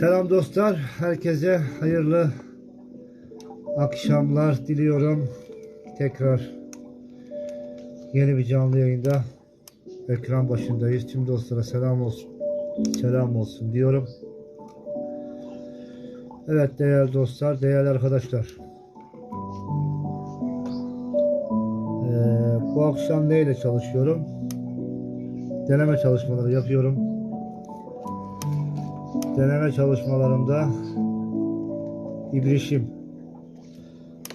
Selam dostlar. Herkese hayırlı akşamlar diliyorum. Tekrar yeni bir canlı yayında ekran başındayız. Tüm dostlara selam olsun. Selam olsun diyorum. Evet değerli dostlar, değerli arkadaşlar. Ee, bu akşam neyle çalışıyorum? Deneme çalışmaları yapıyorum. Deneme çalışmalarımda ibrişim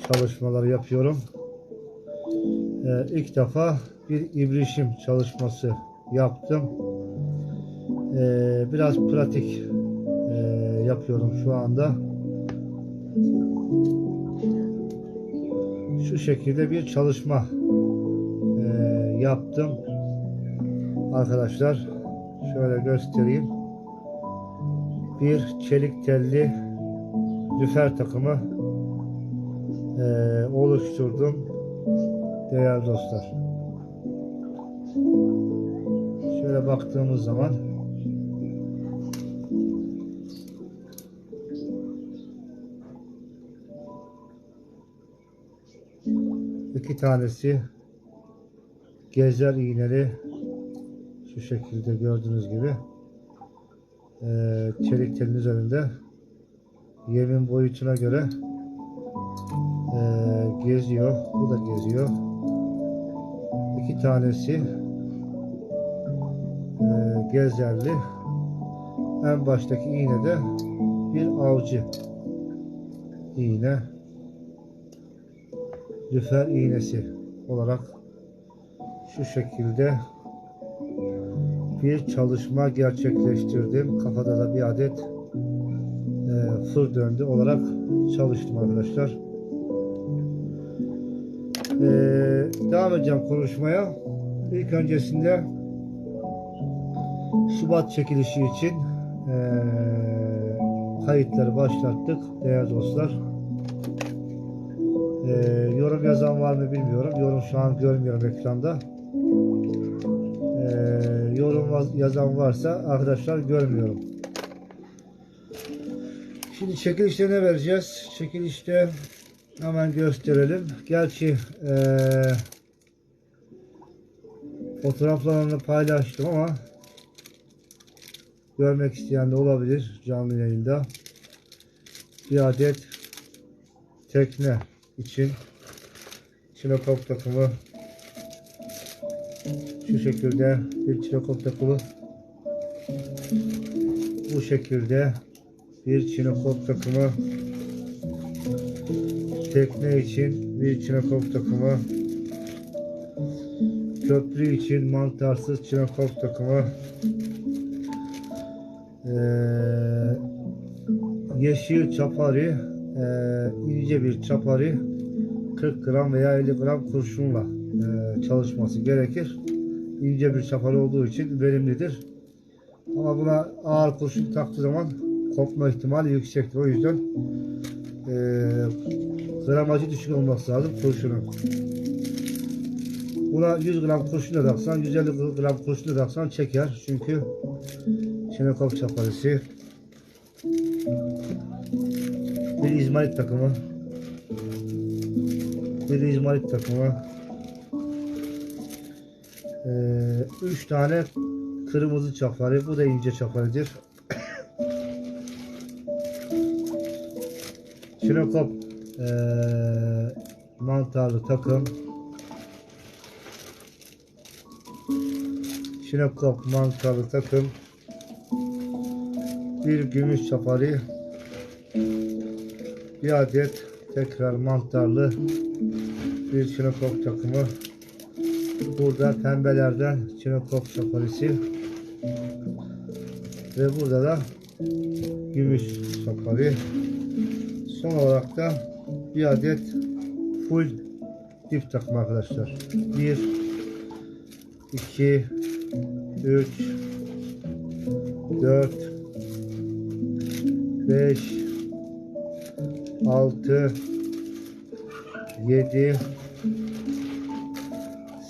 çalışmaları yapıyorum. Ee, ilk defa bir ibrişim çalışması yaptım. Ee, biraz pratik e, yapıyorum şu anda. Şu şekilde bir çalışma e, yaptım. Arkadaşlar şöyle göstereyim. Bir çelik telli lüfer takımı e, oluşturdum. Değerli dostlar. Şöyle baktığımız zaman iki tanesi gezer iğneli şu şekilde gördüğünüz gibi çelik telin üzerinde yemin boyutuna göre eee, geziyor. Bu da geziyor. İki tanesi eee, gezerli. En baştaki iğne de bir avcı iğne. Lüfer iğnesi olarak şu şekilde bir çalışma gerçekleştirdim. Kafada da bir adet e, fır döndü olarak çalıştım arkadaşlar. E, devam edeceğim konuşmaya. İlk öncesinde Şubat çekilişi için e, kayıtları başlattık değerli dostlar. E, yorum yazan var mı bilmiyorum. Yorum şu an görmüyorum ekranda. Yazan varsa arkadaşlar görmüyorum. Şimdi çekilişte ne vereceğiz? Çekilişte hemen gösterelim. Gerçi ee, fotoğraflarını paylaştım ama görmek isteyen de olabilir canlı yayında. Bir adet tekne için Çinokop takımı şu şekilde bir çinokop takımı bu şekilde bir çinokop takımı tekne için bir çinokop takımı köprü için mantarsız çinokop takımı Ee, yeşil çapari ee, ince bir çapari 40 gram veya 50 gram kurşunla ee, çalışması gerekir ince bir çapar olduğu için verimlidir. Ama buna ağır kurşun taktığı zaman kopma ihtimali yüksektir. O yüzden e, gramajı düşük olması lazım kurşunun. Buna 100 gram kurşun da taksan, 150 gram kurşun da taksan çeker. Çünkü Çinekop çaparısı bir izmarit takımı bir izmarit takımı ee, üç tane kırmızı çapari. Bu da ince çaparidir. Çinokop ee, mantarlı takım. Çinokop mantarlı takım. Bir gümüş çapari. Bir adet tekrar mantarlı bir çinokop takımı. Burada pembelerden çinokop saparisi ve burada da gümüş sapari. Son olarak da bir adet full dip takım arkadaşlar. 1 2 3 4 5 6 7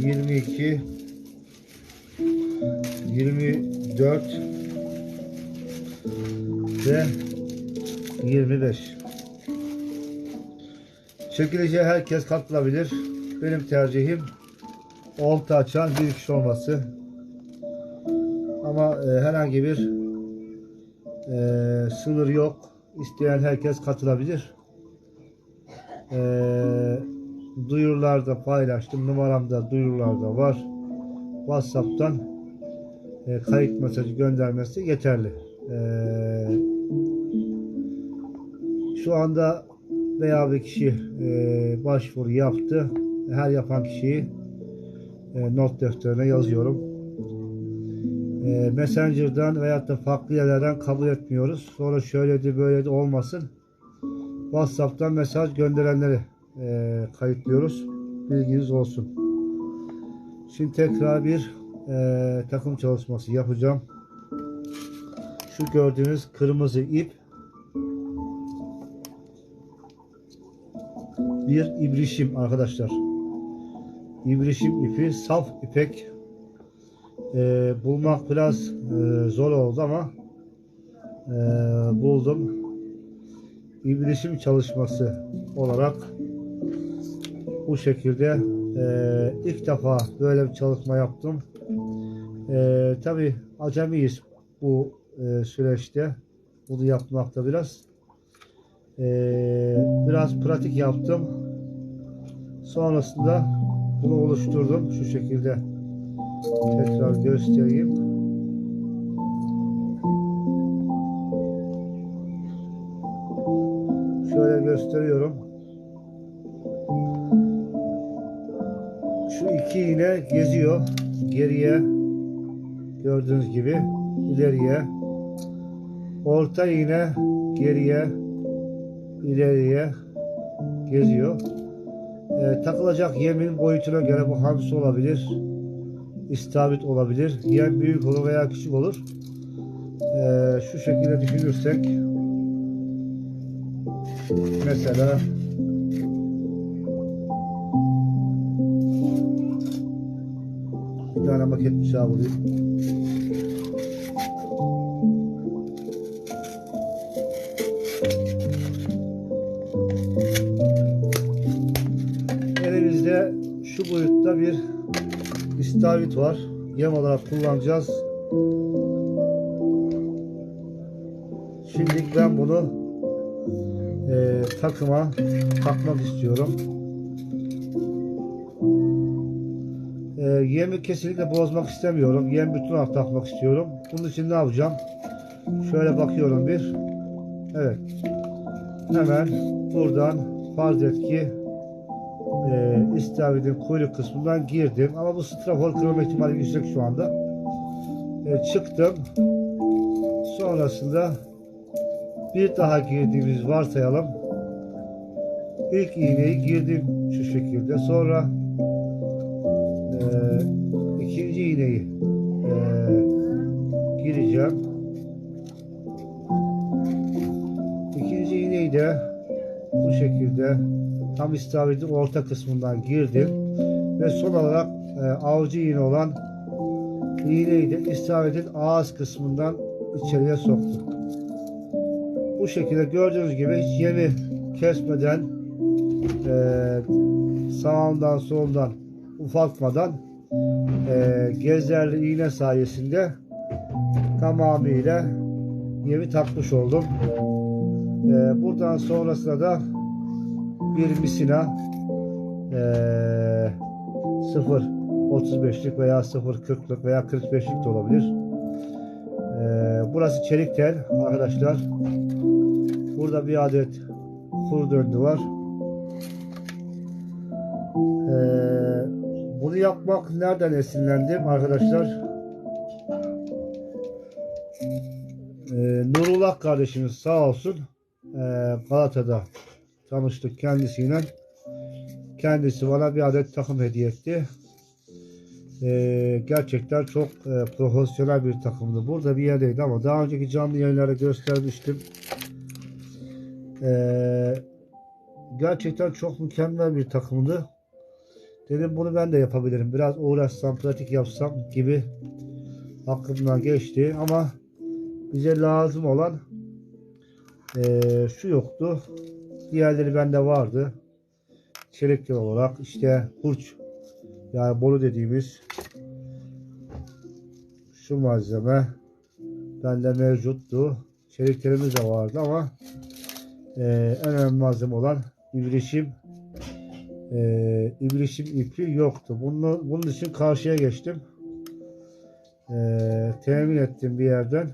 22 24 ve 25 Çekilişe herkes katılabilir. Benim tercihim olta açan bir kişi olması. Ama e, herhangi bir e, sınır yok. İsteyen herkes katılabilir. E, duyurularda paylaştım. Numaramda duyurularda var. WhatsApp'tan e, kayıt mesajı göndermesi yeterli. E, şu anda veya bir kişi e, başvuru yaptı. Her yapan kişiyi e, not defterine yazıyorum. E, Messenger'dan veyahut da farklı yerlerden kabul etmiyoruz. Sonra şöyledi böyledi olmasın. WhatsApp'tan mesaj gönderenleri e, kayıtlıyoruz. Bilginiz olsun. Şimdi tekrar bir e, takım çalışması yapacağım. Şu gördüğünüz kırmızı ip bir ibrişim arkadaşlar. İbrişim ipi saf ipek Ee, bulmak biraz e, zor oldu ama e, buldum. İbrişim çalışması olarak bu şekilde e, ilk defa böyle bir çalışma yaptım. E, Tabi acemiyiz bu e, süreçte. Bunu yapmakta biraz. Ee, biraz pratik yaptım. Sonrasında bunu oluşturdum şu şekilde. Tekrar göstereyim. Şöyle gösteriyorum. Şu iki iğne geziyor. Geriye gördüğünüz gibi ileriye. Orta iğne geriye ileriye geziyor. Ee, takılacak yemin boyutuna göre bu hamsi olabilir. istavrit olabilir. Yem büyük olur veya küçük olur. Ee, şu şekilde düşünürsek mesela tane maket bıçağı bulayım. Elimizde şu boyutta bir istavrit var. Yem olarak kullanacağız. Şimdi ben bunu e, takıma takmak istiyorum. E, yemi kesinlikle bozmak istemiyorum. Yem bütün olarak takmak istiyorum. Bunun için ne yapacağım? Şöyle bakıyorum bir. Evet. Hemen buradan farz et ki e, istavridin kuyruk kısmından girdim. Ama bu strafor kırılma ihtimali yüksek şu anda. E, çıktım. Sonrasında bir daha girdiğimiz varsayalım. İlk iğneyi girdim şu şekilde. Sonra gireceğim. İkinci iğneyi de bu şekilde tam istavridin orta kısmından girdim ve son olarak e, avcı iğne olan iğneyi de istavridin ağız kısmından içeriye soktum. Bu şekilde gördüğünüz gibi hiç yemi kesmeden e, sağından solundan ufaltmadan e, gezerli iğne sayesinde tamamıyla yemi takmış oldum. E, buradan sonrasında da bir misina eee 0 35'lik veya 0 40'lık veya 45'lik de olabilir. Eee, burası çelik tel arkadaşlar. Burada bir adet fır döndü var. Eee, bunu yapmak nereden esinlendim arkadaşlar? Eee Nurullah kardeşimiz sağ olsun. Eee Galata'da tanıştık kendisiyle. kendisi bana bir adet takım hediye etti. Ee, gerçekten çok e, profesyonel bir takımdı. Burada bir yerdeydi ama daha önceki canlı yayınlarda göstermiştim. Ee, gerçekten çok mükemmel bir takımdı. Dedim bunu ben de yapabilirim. Biraz uğraşsam, pratik yapsam gibi aklımdan geçti ama bize lazım olan eee, şu yoktu. Diğerleri bende vardı. Çelikli olarak işte hurç yani boru dediğimiz şu malzeme bende mevcuttu. Çeliklerimiz de vardı ama eee, en önemli malzeme olan ibrişim eee ibrişim ipi yoktu. Bunu, bunun için karşıya geçtim. Eee, temin ettim bir yerden.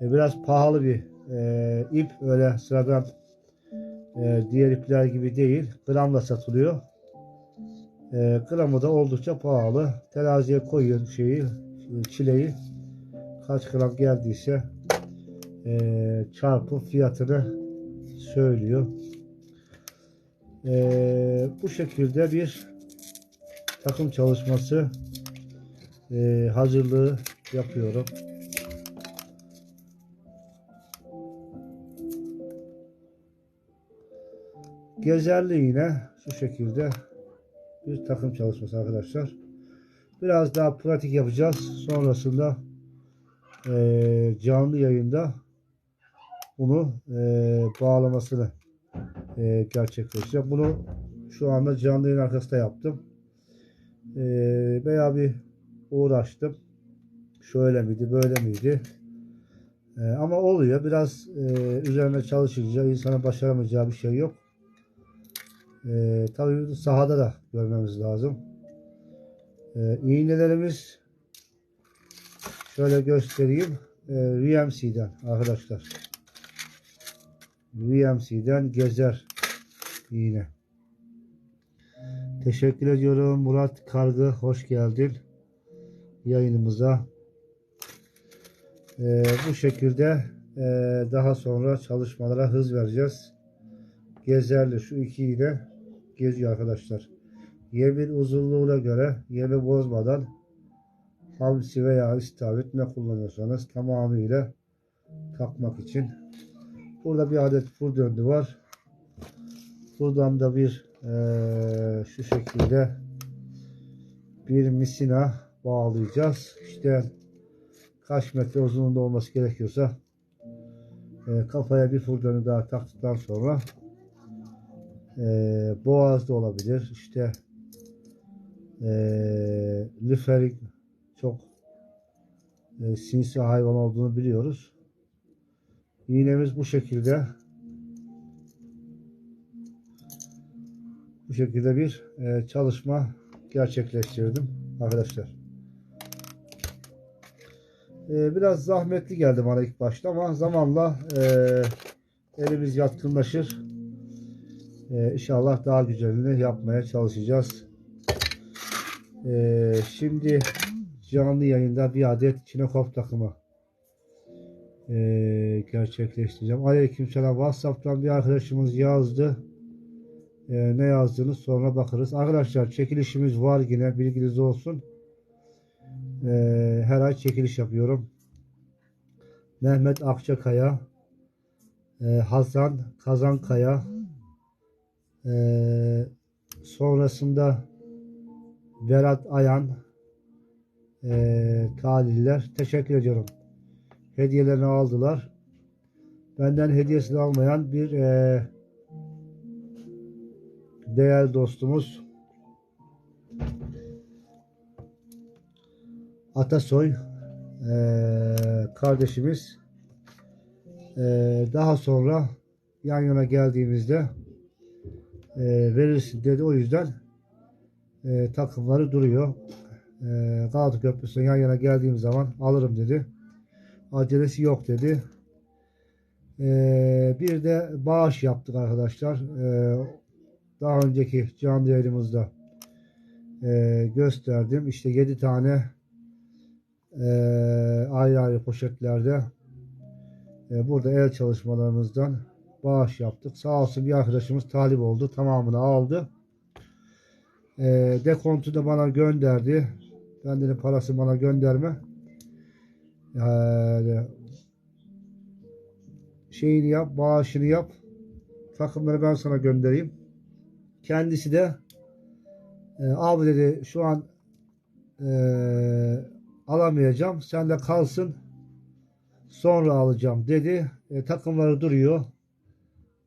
E, biraz pahalı bir e, ip öyle sıradan e, diğer ipler gibi değil. Gramla satılıyor. E, gramı da oldukça pahalı. Teraziye koyuyorsun şeyi, çileyi. Kaç gram geldiyse e, çarpı fiyatını söylüyor. E, bu şekilde bir takım çalışması e, hazırlığı yapıyorum. Gezerli yine şu şekilde bir takım çalışması arkadaşlar. Biraz daha pratik yapacağız. Sonrasında eee, canlı yayında bunu eee, bağlamasını eee gerçekleştireceğim. Bunu şu anda canlı yayın arkasında yaptım. Eee bayağı bir uğraştım. Şöyle miydi, böyle miydi? Eee, ama oluyor. Biraz eee, üzerine çalışınca insana başaramayacağı bir şey yok. Ee, tabii sahada da görmemiz lazım. Ee, iğnelerimiz şöyle göstereyim. Ee, VMC'den arkadaşlar. VMC'den gezer iğne. Teşekkür ediyorum Murat Kargı. Hoş geldin yayınımıza. Ee, bu şekilde e, daha sonra çalışmalara hız vereceğiz. Gezerli şu iki iğne geziyor arkadaşlar. Yemin uzunluğuna göre yemi bozmadan hamsi veya istavrit ne kullanıyorsanız tamamıyla takmak için. Burada bir adet fur döndü var. Buradan da bir eee, şu şekilde bir misina bağlayacağız. İşte kaç metre uzunluğunda olması gerekiyorsa eee, kafaya bir fur dönü daha taktıktan sonra e, boğaz da olabilir. İşte e, lüferik çok e, sinsi hayvan olduğunu biliyoruz. İğnemiz bu şekilde bu şekilde bir e, çalışma gerçekleştirdim arkadaşlar. E, biraz zahmetli geldi bana ilk başta ama zamanla e, elimiz yatkınlaşır. Ee, inşallah daha güzelini yapmaya çalışacağız. Ee, şimdi canlı yayında bir adet Çinekop takımı ee, gerçekleştireceğim. Aleykümselam. WhatsApp'tan bir arkadaşımız yazdı. Ee, ne yazdığını sonra bakarız. Arkadaşlar çekilişimiz var yine bilginiz olsun. Ee, her ay çekiliş yapıyorum. Mehmet Akçakaya, e, Hasan Kazankaya, ee, sonrasında Berat Ayan e, talihliler. Teşekkür ediyorum. Hediyelerini aldılar. Benden hediyesini almayan bir e, değerli dostumuz Atasoy e, kardeşimiz e, daha sonra yan yana geldiğimizde e, verirsin dedi. O yüzden e, takımları duruyor. E, Galata Köprüsü'ne yan yana geldiğim zaman alırım dedi. Acelesi yok dedi. E, bir de bağış yaptık arkadaşlar. E, daha önceki canlı yayınımızda e, gösterdim. İşte 7 tane e, ayrı ayrı poşetlerde e, burada el çalışmalarımızdan bağış yaptık. Sağ olsun bir arkadaşımız talip oldu. Tamamını aldı. E, dekontu da bana gönderdi. Ben dedim parası bana gönderme. Yani şeyini yap, bağışını yap. Takımları ben sana göndereyim. Kendisi de e, abi dedi şu an e, alamayacağım. Sen de kalsın. Sonra alacağım dedi. E, takımları duruyor.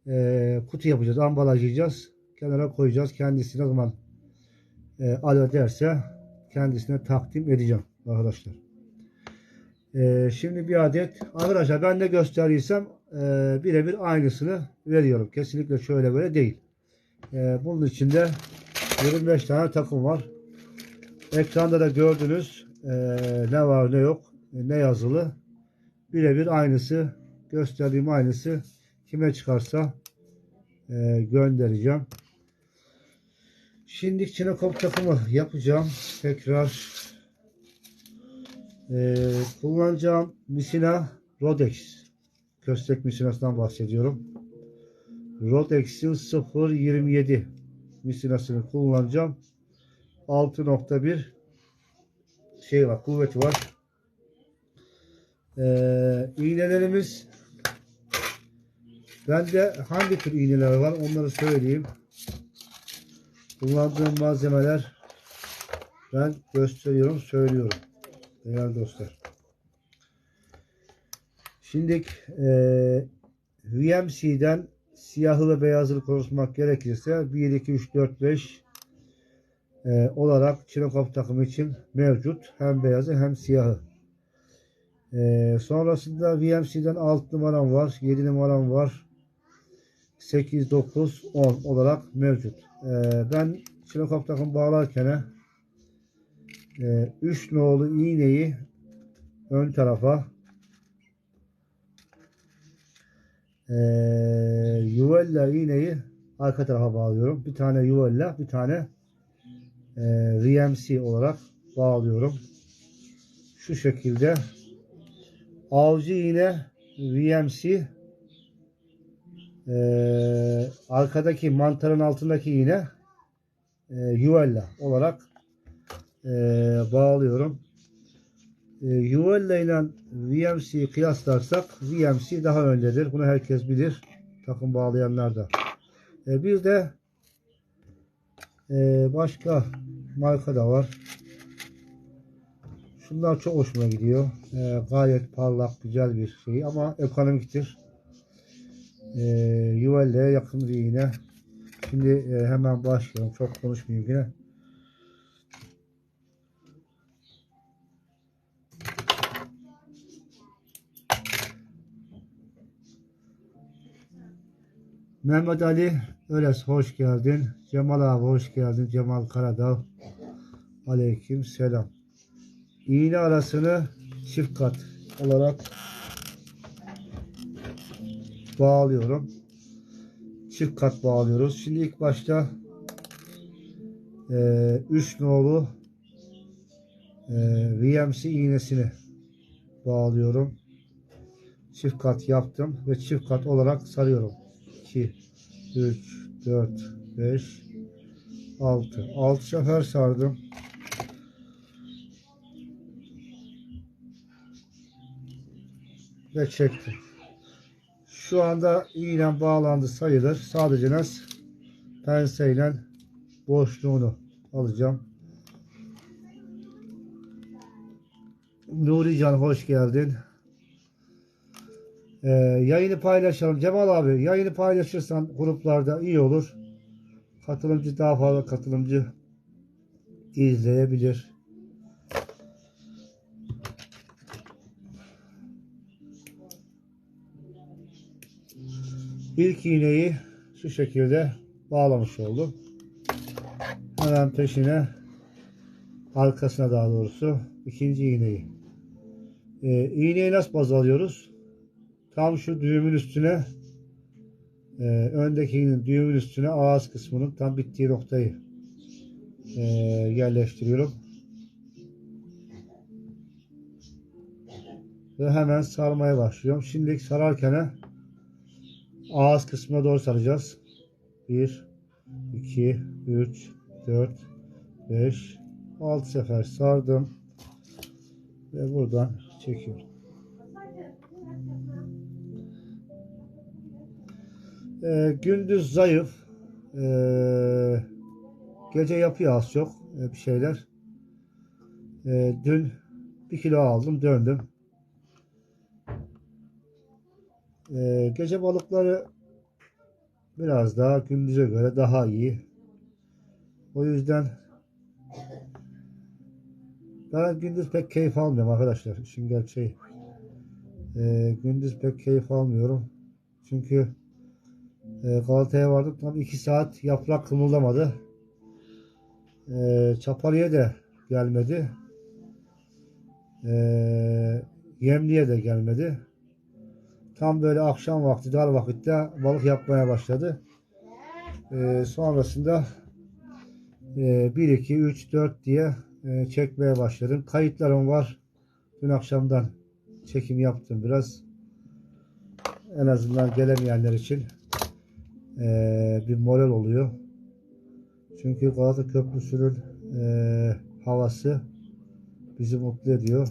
E, kutu yapacağız, ambalajlayacağız. Kenara koyacağız. Kendisi ne zaman e, alo derse kendisine takdim edeceğim arkadaşlar. E, şimdi bir adet arkadaşlar ben ne gösterirsem e, birebir aynısını veriyorum. Kesinlikle şöyle böyle değil. E, bunun içinde 25 tane takım var. Ekranda da gördünüz e, ne var ne yok, e, ne yazılı. Birebir aynısı, gösterdiğim aynısı kime çıkarsa e, göndereceğim. Şimdi Çinekop takımı yapacağım. Tekrar e, kullanacağım misina Rodex. Köstek misinasından bahsediyorum. Rodex'in 0.27 misinasını kullanacağım. 6.1 şey var, kuvveti var. Ee, iğnelerimiz bende hangi tür iğneler var onları söyleyeyim. Kullandığım malzemeler ben gösteriyorum, söylüyorum. Değerli dostlar. Şimdi e, VMC'den siyahı ve beyazını konuşmak gerekirse 1, 2, 3, 4, 5 e, olarak Çinekop takımı için mevcut. Hem beyazı hem siyahı. E, sonrasında VMC'den 6 numaram var. 7 numaram var. 8, 9, 10 olarak mevcut. E, ben Çinekop takım bağlarken e, 3 nolu iğneyi ön tarafa e, yuvella iğneyi arka tarafa bağlıyorum. Bir tane yuvella, bir tane e, VMC olarak bağlıyorum. Şu şekilde avcı iğne VMC e, arkadaki mantarın altındaki iğne e, yuvella olarak e, bağlıyorum. E, Yuvella ile VMC'yi kıyaslarsak VMC daha öndedir. Bunu herkes bilir. Takım bağlayanlar da. E, bir de e, başka marka da var. Şunlar çok hoşuma gidiyor. E, gayet parlak, güzel bir şey ama ekonomiktir. E, Yuvella'ya yakın bir iğne. Şimdi e, hemen başlayalım. Çok konuşmayayım yine. Mehmet Ali Öles hoş geldin. Cemal abi hoş geldin. Cemal Karadağ. Aleyküm selam. İğne arasını çift kat olarak bağlıyorum. Çift kat bağlıyoruz. Şimdi ilk başta 3 nolu e, VMC iğnesini bağlıyorum. Çift kat yaptım ve çift kat olarak sarıyorum. 2 3 4 5 6 6 sefer sardım. Ve çektim. Şu anda iğnem bağlandı sayılır. Sadece nas penseyle boşluğunu alacağım. Nuri Can hoş geldin. Ee, yayını paylaşalım. Cemal abi yayını paylaşırsan gruplarda iyi olur. Katılımcı daha fazla katılımcı izleyebilir. İlk iğneyi şu şekilde bağlamış oldum. Hemen peşine arkasına daha doğrusu ikinci iğneyi. Ee, iğneyi nasıl baz alıyoruz? Tam şu düğümün üstüne e, öndeki düğümün üstüne ağız kısmının tam bittiği noktayı e, yerleştiriyorum. Ve hemen sarmaya başlıyorum. Şimdilik sararken ağız kısmına doğru saracağız. 1 2 3 4 5 6 sefer sardım ve buradan çekiyorum. Ee, gündüz zayıf. Ee, gece yapıyor az çok e, bir şeyler. Ee, dün bir kilo aldım döndüm. Ee, gece balıkları biraz daha gündüze göre daha iyi. O yüzden ben gündüz pek keyif almıyorum arkadaşlar. İşin gerçeği. Ee, gündüz pek keyif almıyorum. Çünkü e, Galata'ya vardık. Tam 2 saat yaprak kımıldamadı. E, Çaparı'ya da gelmedi. E, Yemli'ye de gelmedi. Tam böyle akşam vakti, dar vakitte balık yapmaya başladı. E, sonrasında e, 1, 2, 3, 4 diye e, çekmeye başladım. Kayıtlarım var. Dün akşamdan çekim yaptım biraz. En azından gelemeyenler için e, bir moral oluyor. Çünkü Galata Köprüsü'nün e, havası bizi mutlu ediyor.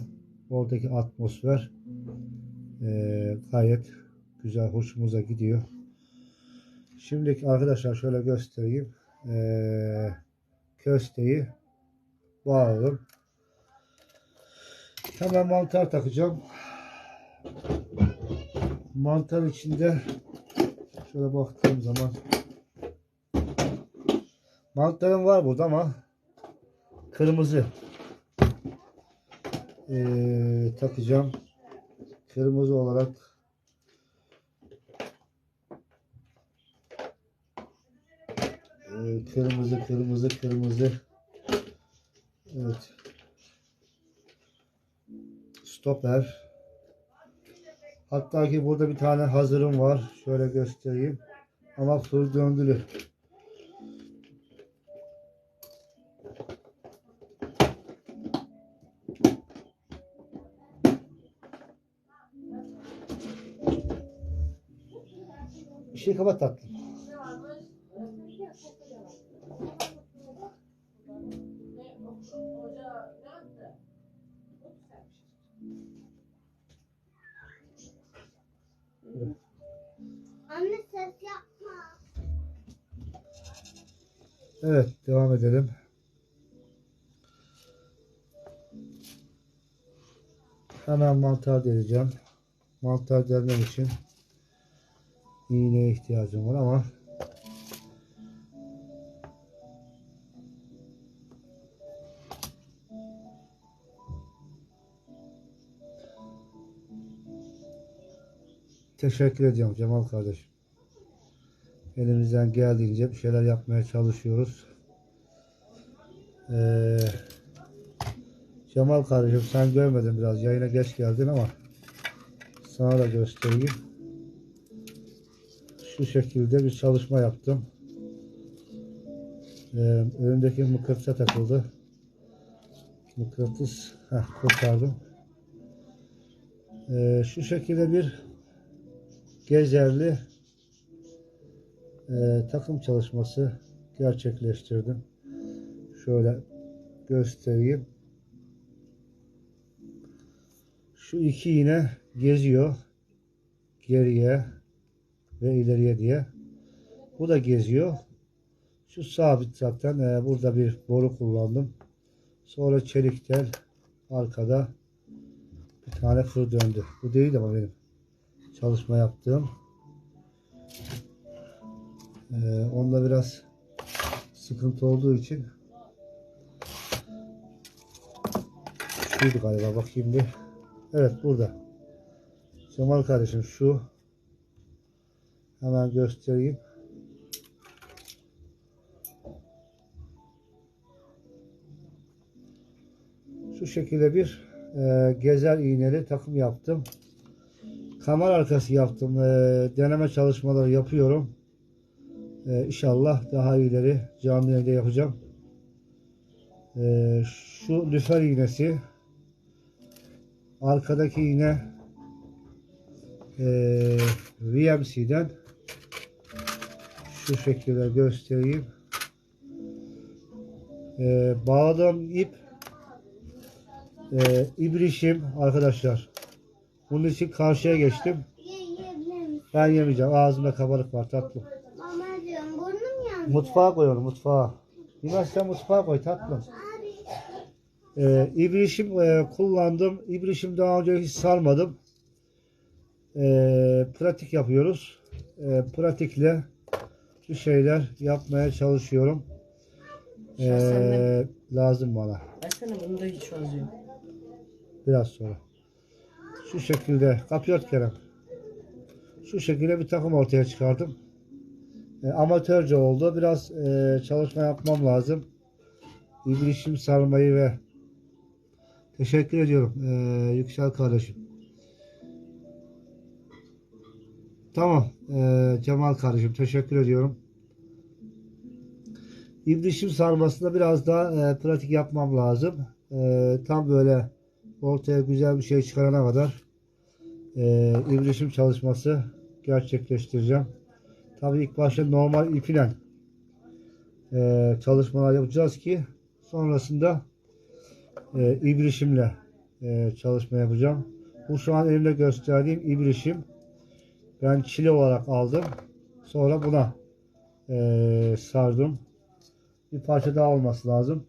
Oradaki atmosfer e, gayet güzel, hoşumuza gidiyor. Şimdi arkadaşlar şöyle göstereyim. E, kösteyi bağladım. Hemen mantar takacağım. Mantar içinde şöyle baktığım zaman mantarım var burada ama kırmızı Ee, takacağım. Kırmızı olarak kırmızı kırmızı kırmızı Evet. Stoper. Hatta ki burada bir tane hazırım var. Şöyle göstereyim. Ama full döndülü. Kapat tatlım. Anne ses yapma. Evet devam edelim. Hemen mantar deleceğim. Mantar delmem için iğneye ihtiyacım var ama teşekkür ediyorum Cemal kardeşim. Elimizden geldiğince bir şeyler yapmaya çalışıyoruz. Ee, Cemal kardeşim sen görmedin biraz yayına geç geldin ama sana da göstereyim. Şu şekilde bir çalışma yaptım. Ee, önündeki mıknatısa takıldı. Mıknatıs heh, kurtardım. Ee, şu şekilde bir gezerli e, takım çalışması gerçekleştirdim. Şöyle göstereyim. Şu iki iğne geziyor. Geriye ve ileriye diye. Bu da geziyor. Şu sabit zaten. e, burada bir boru kullandım. Sonra çelik tel arkada bir tane fır döndü. Bu değil ama benim çalışma yaptığım. Ee, onda biraz sıkıntı olduğu için şuydu galiba bakayım bir. Evet burada. Cemal kardeşim şu. Hemen göstereyim. Şu şekilde bir e, gezer iğneli takım yaptım. Kamera arkası yaptım. E, deneme çalışmaları yapıyorum. Ee, inşallah daha iyileri canlı yayında yapacağım. Ee, şu lüfer iğnesi arkadaki iğne e, VMC'den şu şekilde göstereyim. Ee, bağladığım ip e, ibrişim arkadaşlar. Bunun için karşıya geçtim. Ben yemeyeceğim. Ağzımda kabarık var tatlım. Mama diyorum burnum yandı. Mutfağa koy onu mutfağa. Yemezsen mutfağa koy tatlım. Ee, ibrişim e, kullandım. İbrişim daha önce hiç sarmadım. Ee, pratik yapıyoruz. Ee, pratikle bir şeyler yapmaya çalışıyorum. Ee, lazım bana. Versene bunu da hiç yazıyor. Biraz sonra. Şu şekilde kapıyor Kerem. Şu şekilde bir takım ortaya çıkardım. E, amatörce oldu. Biraz e, çalışma yapmam lazım. İbrişim sarmayı ve teşekkür ediyorum e, Yüksel kardeşim. Tamam e, Cemal kardeşim teşekkür ediyorum. İbrişim sarmasında biraz daha e, pratik yapmam lazım. E, tam böyle ortaya güzel bir şey çıkarana kadar e, ibrişim çalışması gerçekleştireceğim. Tabii ilk başta normal ip ile e, çalışmalar yapacağız ki sonrasında e, ibrişimle e, çalışma yapacağım. Bu şu an elimde gösterdiğim ibrişim. Ben çile olarak aldım. Sonra buna e, sardım. Bir parça daha olması lazım.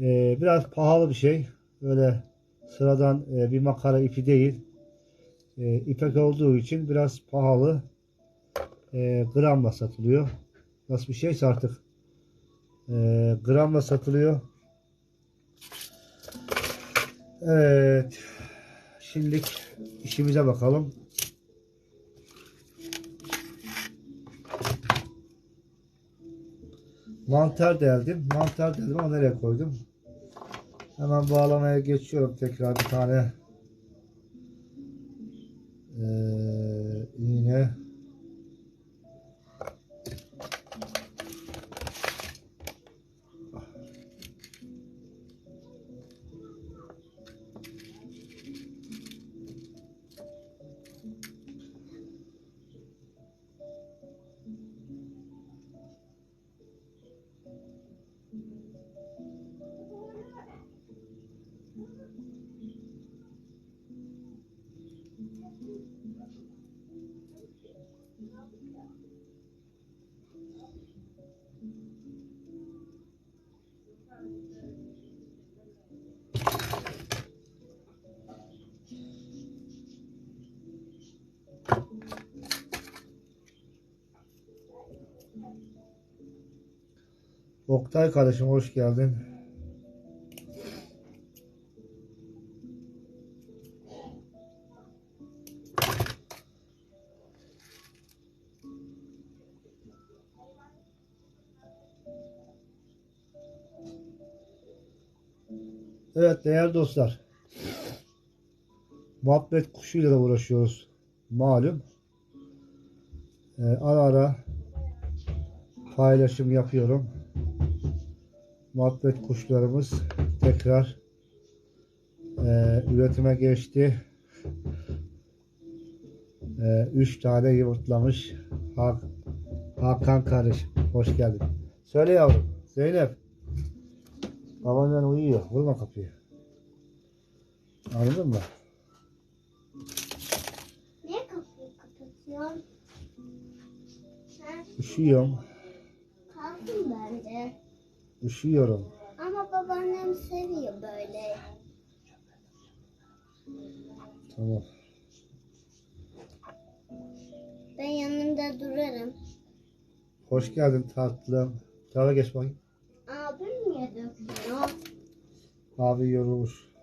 E, biraz pahalı bir şey. Öyle sıradan e, bir makara ipi değil. E, ipek olduğu için biraz pahalı. E, gramla satılıyor. Nasıl bir şeyse artık. E, gramla satılıyor. Evet. Şimdilik işimize bakalım. Mantar deldim. Mantar deldim ama nereye koydum? Hemen bağlamaya geçiyorum tekrar bir tane ee, iğne Oktay kardeşim hoş geldin. Evet değerli dostlar. Muhabbet kuşuyla da uğraşıyoruz. Malum. Ee, ara ara paylaşım yapıyorum. Muhabbet kuşlarımız tekrar e, üretime geçti. E, üç tane yumurtlamış. Hak, Hakan kardeş. Hoş geldin. Söyle yavrum. Zeynep. Babaannen uyuyor. Vurma kapıyı. Anladın mı? Niye kapıyı kapatıyorsun? Üşüyorum. kalktım ben de. Üşüyorum. Ama babaannem seviyor böyle. Tamam. Ben yanında durarım. Hoş geldin tatlım. Tarafa geç bakayım. Abim niye döküyor? Abi yorulmuş.